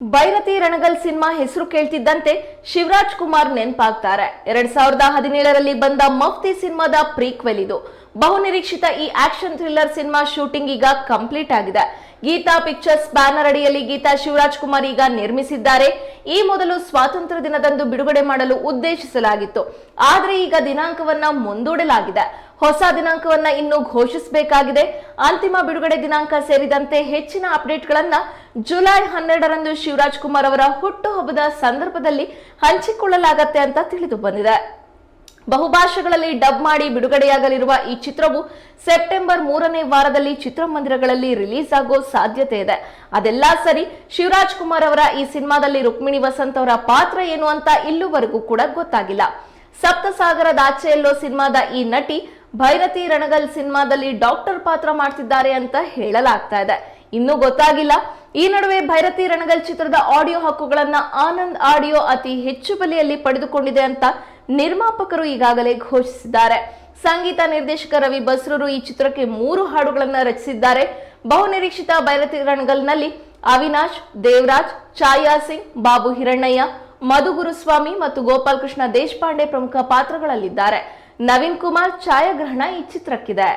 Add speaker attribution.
Speaker 1: Byrathi Ranagal cinema ಹೆಸರು ಕೇಳ್ತಿದ್ದಂತೆ ಶಿವರಾಜ್ ಕುಮಾರ್ ನೆನಪಾಗ್ತಾರೆ. ಎರಡ್ ಸಾವಿರದ ಹದಿನೇಳರಲ್ಲಿ ಬಂದ ಮಫ್ತಿ ಸಿನಿಮಾದ ಪ್ರೀಕ್ವೆಲ್ ಇದು. ಬಹುನಿರೀಕ್ಷಿತ ಈ ಆಕ್ಷನ್ ಥ್ರಿಲ್ಲರ್ ಸಿನಿಮಾ ಶೂಟಿಂಗ್ ಈಗ ಕಂಪ್ಲೀಟ್ ಆಗಿದೆ. ಗೀತಾ ಪಿಕ್ಚರ್ಸ್ ಬ್ಯಾನರ್ ಅಡಿಯಲ್ಲಿ ಗೀತಾ ಶಿವರಾಜ್ ಕುಮಾರ್ ಈಗ ನಿರ್ಮಿಸಿದ್ದಾರೆ. ಈ ಮೊದಲು ಸ್ವಾತಂತ್ರ್ಯ ದಿನದಂದು ಬಿಡುಗಡೆ ಮಾಡಲು ಉದ್ದೇಶಿಸಲಾಗಿತ್ತು. ಆದರೆ ಈಗ ದಿನಾಂಕವನ್ನ ಮುಂದೂಡಲಾಗಿದೆ. ಹೊಸ ದಿನಾಂಕವನ್ನ ಇನ್ನೂ ಘೋಷಿಸಬೇಕಾಗಿದೆ. ಅಂತಿಮ ಬಿಡುಗಡೆ ದಿನಾಂಕ ಸೇರಿದಂತೆ ಹೆಚ್ಚಿನ ಅಪ್ಡೇಟ್ಗಳನ್ನ ಜುಲೈ ಹನ್ನೆರಡರಂದು ಶಿವರಾಜ್ ಕುಮಾರ್ ಅವರ ಹುಟ್ಟುಹಬ್ಬದ ಸಂದರ್ಭದಲ್ಲಿ ಹಂಚಿಕೊಳ್ಳಲಾಗತ್ತೆ ಅಂತ ತಿಳಿದು ಬಂದಿದೆ. ಬಹುಭಾಷೆಗಳಲ್ಲಿ ಡಬ್ ಮಾಡಿ ಬಿಡುಗಡೆಯಾಗಲಿರುವ ಈ ಚಿತ್ರವು ಸೆಪ್ಟೆಂಬರ್ ಮೂರನೇ ವಾರದಲ್ಲಿ ಚಿತ್ರಮಂದಿರಗಳಲ್ಲಿ ರಿಲೀಸ್ ಆಗೋ ಸಾಧ್ಯತೆ ಇದೆ. ಅದೆಲ್ಲ ಸರಿ ಶಿವರಾಜ್ ಕುಮಾರ್ ಅವರ ಈ ಸಿನಿಮಾದಲ್ಲಿ ರುಕ್ಮಿಣಿ ವಸಂತ್ ಅವರ ಪಾತ್ರ ಏನು ಅಂತ ಇಲ್ಲಿವರೆಗೂ ಕೂಡ ಗೊತ್ತಾಗಿಲ್ಲ. ಸಪ್ತಸಾಗರದಾಚೆಯಲ್ಲೋ ಸಿನಿಮಾದ ಈ ನಟಿ ಭೈರತಿ ರಣಗಲ್ ಸಿನಿಮಾದಲ್ಲಿ ಡಾಕ್ಟರ್ ಪಾತ್ರ ಮಾಡ್ತಿದ್ದಾರೆ ಅಂತ ಹೇಳಲಾಗ್ತಾ ಇದೆ. ಇನ್ನೂ ಗೊತ್ತಾಗಿಲ್ಲ. ಈ ನಡುವೆ ಭೈರತಿ ರಣಗಲ್ ಚಿತ್ರದ ಆಡಿಯೋ ಹಕ್ಕುಗಳನ್ನ ಆನಂದ್ ಆಡಿಯೋ ಅತಿ ಹೆಚ್ಚು ಬೆಲೆಯಲ್ಲಿ ಪಡೆದುಕೊಂಡಿದೆ ಅಂತ ನಿರ್ಮಾಪಕರು ಈಗಾಗಲೇ ಘೋಷಿಸಿದ್ದಾರೆ. ಸಂಗೀತ ನಿರ್ದೇಶಕ ರವಿ ಬಸ್ರೂರು ಈ ಚಿತ್ರಕ್ಕೆ ಮೂರು ಹಾಡುಗಳನ್ನು ರಚಿಸಿದ್ದಾರೆ. ಬಹುನಿರೀಕ್ಷಿತ ಭೈರತಿ ರಣಗಲ್ನಲ್ಲಿ ಅವಿನಾಶ್, ದೇವರಾಜ್, ಛಾಯಾ ಸಿಂಗ್, ಬಾಬು ಹಿರಣ್ಣಯ್ಯ, ಮಧುಗುರುಸ್ವಾಮಿ ಮತ್ತು ಗೋಪಾಲಕೃಷ್ಣ ದೇಶಪಾಂಡೆ ಪ್ರಮುಖ ಪಾತ್ರಗಳಲ್ಲಿದ್ದಾರೆ. ನವೀನ್ ಕುಮಾರ್ ಛಾಯಾಗ್ರಹಣ ಈ ಚಿತ್ರಕ್ಕಿದೆ.